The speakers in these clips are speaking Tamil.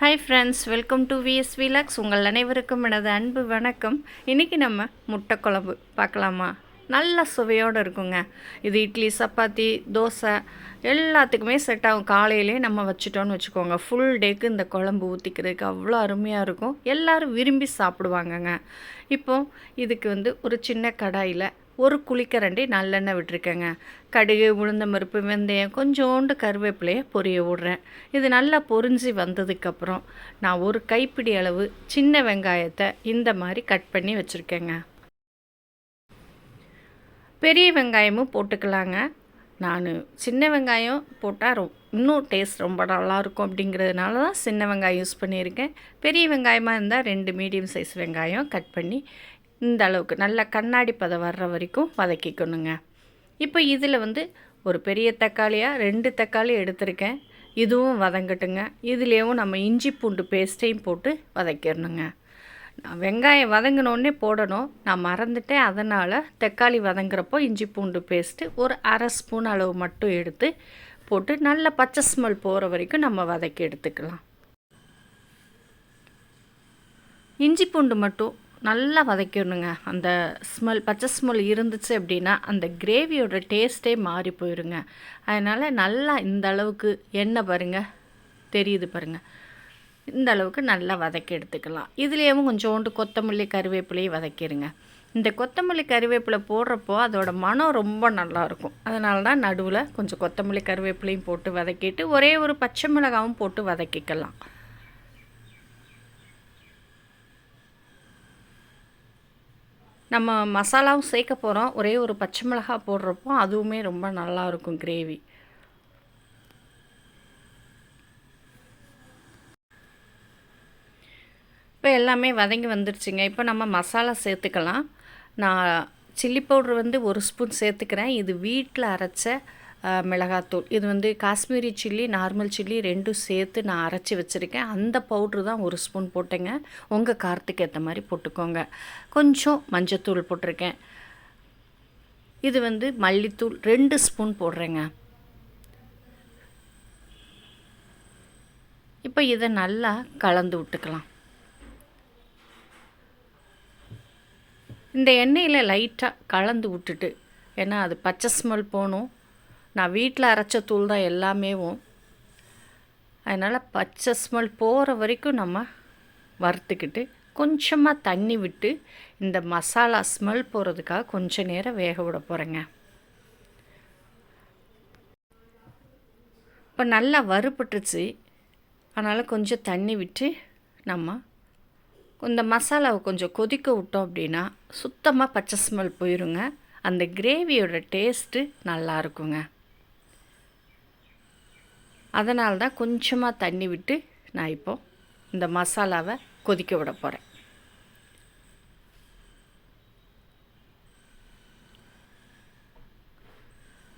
Hi friends welcome to VS vlogs உங்கள் அனைவருக்கும் எனது அன்பு வணக்கம். இன்றைக்கி நம்ம முட்டை குழம்பு பார்க்கலாமா? நல்ல சுவையோடு இருக்குங்க. இது இட்லி சப்பாத்தி தோசை எல்லாத்துக்குமே செட் ஆகும். காலையிலே நம்ம வச்சுட்டோன்னு வச்சுக்கோங்க. ஃபுல் டேக்கு இந்த குழம்பு ஊற்றிக்கிறதுக்கு அவ்வளோ அருமையாக இருக்கும். எல்லோரும் விரும்பி சாப்பிடுவாங்கங்க. இப்போது இதுக்கு வந்து ஒரு சின்ன கடாயில் ஒரு குளிக்கரண்டி நல்லெண்ணெய் விட்டுருக்கேங்க. கடுகு உளுந்த மறுப்பு வெந்தயம் கொஞ்சோண்டு கருவேப்பிலையை பொரிய விடுறேன். இது நல்லா பொரிஞ்சு வந்ததுக்கப்புறம் நான் ஒரு கைப்பிடி அளவு சின்ன வெங்காயத்தை இந்த மாதிரி கட் பண்ணி வச்சுருக்கேங்க. பெரிய வெங்காயமும் போட்டுக்கலாங்க. நான் சின்ன வெங்காயம் போட்டால் ரொ இன்னும் டேஸ்ட் ரொம்ப நல்லாயிருக்கும் அப்படிங்கிறதுனால தான் சின்ன வெங்காயம் யூஸ் பண்ணியிருக்கேன். பெரிய வெங்காயமாக இருந்தால் ரெண்டு மீடியம் சைஸ் வெங்காயம் கட் பண்ணி இந்த அளவுக்கு நல்லா கண்ணாடி பதம் வர்ற வரைக்கும் வதக்கிக்கணுங்க. இப்போ இதில் வந்து ஒரு பெரிய தக்காளியாக ரெண்டு தக்காளி எடுத்திருக்கேன். இதுவும் வதங்கட்டுங்க. இதுலேயும் நம்ம இஞ்சி பூண்டு பேஸ்ட்டையும் போட்டு வதக்கிடணுங்க. வெங்காயம் வதங்கினோடனே போடணும். நான் மறந்துட்டேன். அதனால் தக்காளி வதங்குறப்போ இஞ்சி பூண்டு பேஸ்ட்டு ஒரு அரை ஸ்பூன் அளவு மட்டும் எடுத்து போட்டு நல்ல பச்சை ஸ்மெல் போகிற வரைக்கும் நம்ம வதக்கி எடுத்துக்கலாம். இஞ்சி பூண்டு மட்டும் நல்லா வதக்கிடணுங்க. அந்த ஸ்மெல் பச்சை ஸ்மெல் இருந்துச்சு அப்படின்னா அந்த கிரேவியோட டேஸ்ட்டே மாறி போயிடுங்க அதனால் நல்லா இந்த அளவுக்கு எண்ணெய் பாருங்கள் தெரியுது பாருங்கள் இந்த அளவுக்கு நல்லா வதக்கி எடுத்துக்கலாம். இதுலேயும் கொஞ்சோண்டு கொத்தமல்லி கருவேப்பிலையும் வதக்கிடுங்க. இந்த கொத்தமல்லி கருவேப்பிலை போடுறப்போ அதோட மனம் ரொம்ப நல்லாயிருக்கும் அதனால தான் நடுவில் கொஞ்சம் கொத்தமல்லி கருவேப்பிலையும் போட்டு வதக்கிட்டு ஒரே ஒரு பச்சை மிளகாவும் போட்டு வதக்கிக்கலாம். நம்ம மசாலாவும் சேர்க்க போகிறோம் ஒரே ஒரு பச்சை மிளகா போடுறப்போ அதுவுமே ரொம்ப நல்லாயிருக்கும் கிரேவி இப்போ எல்லாமே வதங்கி வந்துருச்சுங்க. இப்போ நம்ம மசாலா சேர்த்துக்கலாம். நான் சில்லி பவுட்ரு வந்து ஒரு ஸ்பூன் சேர்த்துக்கிறேன். இது வீட்டில் அரைச்ச மிளகாத்தூள். இது வந்து காஷ்மீரி சில்லி நார்மல் சில்லி ரெண்டும் சேர்த்து நான் அரைச்சி வச்சுருக்கேன். அந்த பவுட்ரு தான் ஒரு ஸ்பூன் போட்டேங்க. உங்கள் காரத்துக்கு ஏற்ற மாதிரி போட்டுக்கோங்க. கொஞ்சம் மஞ்சத்தூள் போட்டிருக்கேன். இது வந்து மல்லித்தூள் ரெண்டு ஸ்பூன் போடுறேங்க. இப்போ இதை நல்லா கலந்து விட்டுக்கலாம். இந்த எண்ணெயில் லைட்டாக கலந்து விட்டுட்டு ஏன்னா அது பச்சை ஸ்மெல் போகணும். நான் வீட்டில் அரைச்ச தூள் தான் எல்லாமேவும் அதனால் பச்சை ஸ்மெல் போகிற வரைக்கும் நம்ம வறுத்துக்கிட்டு கொஞ்சமாக தண்ணி விட்டு இந்த மசாலா ஸ்மெல் போகிறதுக்காக கொஞ்ச நேரம் வேக விட போகிறேங்க இப்போ நல்லா வறுபட்டுருச்சு. அதனால் கொஞ்சம் தண்ணி விட்டு நம்ம இந்த மசாலாவை கொஞ்சம் கொதிக்க விட்டோம் அப்படின்னா சுத்தமாக பச்சை ஸ்மெல் போயிருங்க. அந்த கிரேவியோட டேஸ்ட்டு நல்லா இருக்குங்க. அதனால தான் கொஞ்சமாக தண்ணி விட்டு நான் இப்போது இந்த மசாலாவை கொதிக்க விட போகிறேன்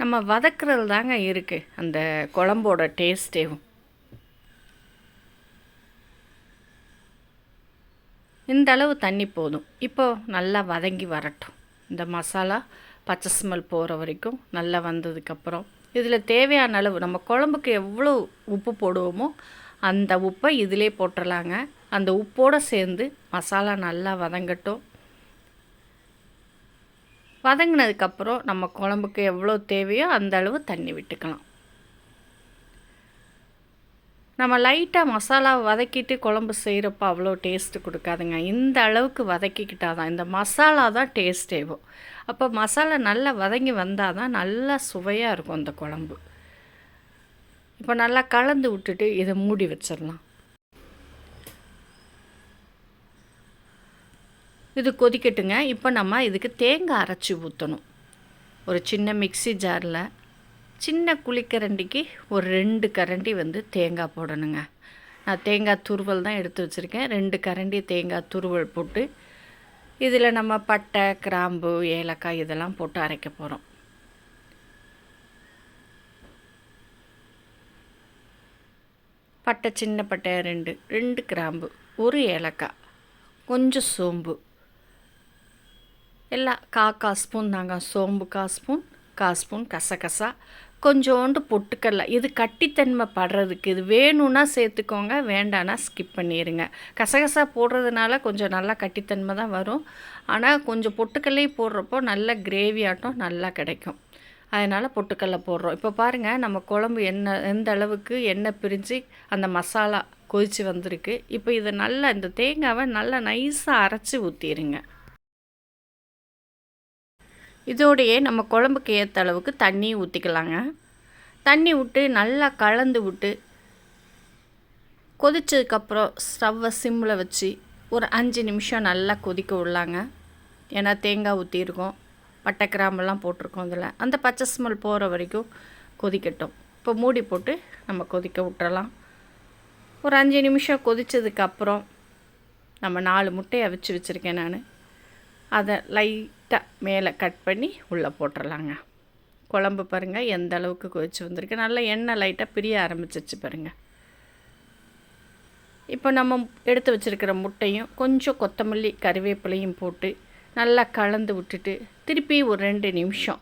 நம்ம வதக்குறது தாங்க இருக்குது அந்த குழம்போட டேஸ்ட்டேவும் இந்த அளவு தண்ணி போதும். இப்போ நல்லா வதங்கி வரட்டும். இந்த மசாலா பச்சை ஸ்மெல் போகிற வரைக்கும் நல்லா வந்ததுக்கப்புறம் இதில் தேவையான அளவு நம்ம குழம்புக்கு எவ்வளோ உப்பு போடுவோமோ அந்த உப்பை இதிலே போட்டுடலாங்க அந்த உப்போடு சேர்ந்து மசாலா நல்லா வதங்கட்டும். வதங்கினதுக்கப்புறம் நம்ம குழம்புக்கு எவ்வளோ தேவையோ அந்த அளவு தண்ணி விட்டுக்கலாம். நம்ம லைட்டாக மசாலா வதக்கிட்டு குழம்பு செய்கிறப்ப அவ்வளோ டேஸ்ட்டு கொடுக்காதுங்க. இந்த அளவுக்கு வதக்கிக்கிட்டால் தான் இந்த மசாலா தான் டேஸ்ட்டேவும் அப்போ மசாலா நல்லா வதங்கி வந்தால் தான் நல்லா சுவையாக இருக்கும் அந்த குழம்பு. இப்போ நல்லா கலந்து விட்டுட்டு இதை மூடி வச்சிடலாம் இது கொதிக்கட்டுங்க. இப்போ நம்ம இதுக்கு தேங்காய் அரைச்சி ஊற்றணும் ஒரு சின்ன மிக்சி ஜாரில். சின்ன குழிக்கரண்டிக்கு ஒரு ரெண்டு கரண்டி வந்து தேங்காய் போடணுங்க. நான் தேங்காய் துருவல் தான் எடுத்து வச்சுருக்கேன். ரெண்டு கரண்டி தேங்காய் துருவல் போட்டு இதில் நம்ம பட்டை கிராம்பு ஏலக்காய் இதெல்லாம் போட்டு அரைக்க போகிறோம் பட்டை சின்ன பட்டை ரெண்டு ரெண்டு கிராம்பு ஒரு ஏலக்காய் கொஞ்சம் சோம்பு. எல்லாம் கா கா ஸ்பூன் தாங்க சோம்பு கா ஸ்பூன் கா ஸ்பூன் கசகசா கொஞ்சோண்டு பொட்டுக்கடலை. இது கட்டித்தன்மை படுறதுக்கு இது வேணும்னா சேர்த்துக்கோங்க வேண்டான்னா ஸ்கிப் பண்ணிடுங்க கசகசா போடுறதுனால கொஞ்சம் நல்லா கட்டித்தன்மை தான் வரும். ஆனால் கொஞ்சம் பொட்டுக்கல்லையே போடுறப்போ நல்ல கிரேவி ஆட்டம் நல்லா கிடைக்கும். அதனால் பொட்டுக்கடலை போடுறோம். இப்போ பாருங்கள் நம்ம குழம்பு என்ன எந்த அளவுக்கு எண்ணெய் பிரிஞ்சு அந்த மசாலா கொதித்து வந்திருக்கு. இப்போ இதை நல்லா இந்த தேங்காவை நல்லா நைஸாக அரைச்சி ஊற்றிடுங்க இதோடையே நம்ம குழம்புக்கு ஏற்ற அளவுக்கு தண்ணி ஊற்றிக்கலாங்க தண்ணி விட்டு நல்லா கலந்து விட்டு கொதித்ததுக்கப்புறம் ஸ்டவ்வை சிம்மில் வச்சு ஒரு அஞ்சு நிமிஷம் நல்லா கொதிக்க விடலாங்க. ஏன்னா தேங்காய் ஊற்றிருக்கோம் பட்டை கிராம்பெல்லாம் போட்டிருக்கோம் இதில். அந்த பச்சை ஸ்மெல் போகிற வரைக்கும் கொதிக்கட்டும். இப்போ மூடி போட்டு நம்ம கொதிக்க விட்டுறலாம். ஒரு அஞ்சு நிமிஷம் கொதித்ததுக்கப்புறம் நம்ம நாலு முட்டையை அவிச்சு வச்சுருக்கேன் நான். அதை லை லைட்டாக மேலே கட் பண்ணி உள்ளே போட்டுடலாங்க குழம்பு பாருங்கள் எந்த அளவுக்கு கொதிச்சு வந்திருக்கு. நல்லா எண்ணெய் லைட்டாக பிரிய ஆரம்பிச்சிச்சு பாருங்கள் இப்போ நம்ம எடுத்து வச்சுருக்கிற முட்டையும் கொஞ்சம் கொத்தமல்லி கருவேப்பிலையும் போட்டு நல்லா கலந்து விட்டுட்டு திருப்பி ஒரு ரெண்டு நிமிஷம்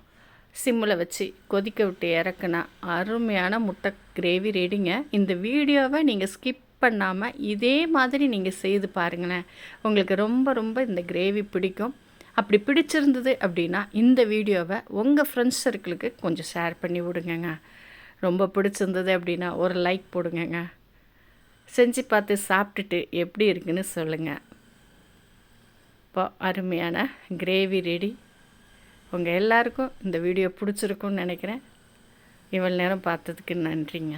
சிம்மில் வச்சு கொதிக்க விட்டு இறக்குனா அருமையான முட்டை கிரேவி ரெடிங்க இந்த வீடியோவை நீங்கள் ஸ்கிப் பண்ணாமல் இதே மாதிரி நீங்கள் செய்து பாருங்களேன். உங்களுக்கு ரொம்ப ரொம்ப இந்த கிரேவி பிடிக்கும். அப்படி பிடிச்சிருந்தது அப்படின்னா இந்த வீடியோவை உங்கள் ஃப்ரெண்ட்ஸ் சர்க்கிளுக்கு கொஞ்சம் ஷேர் பண்ணி விடுங்கங்க. ரொம்ப பிடிச்சிருந்தது அப்படின்னா ஒரு லைக் போடுங்கங்க. செஞ்சு பார்த்து சாப்பிட்டுட்டு எப்படி இருக்குன்னு சொல்லுங்கள் இப்போ அருமையான கிரேவி ரெடி உங்கள் எல்லாருக்கும் இந்த வீடியோ பிடிச்சிருக்குன்னு நினைக்கிறேன். இவ்வளோ நேரம் பார்த்ததுக்கு நன்றிங்க.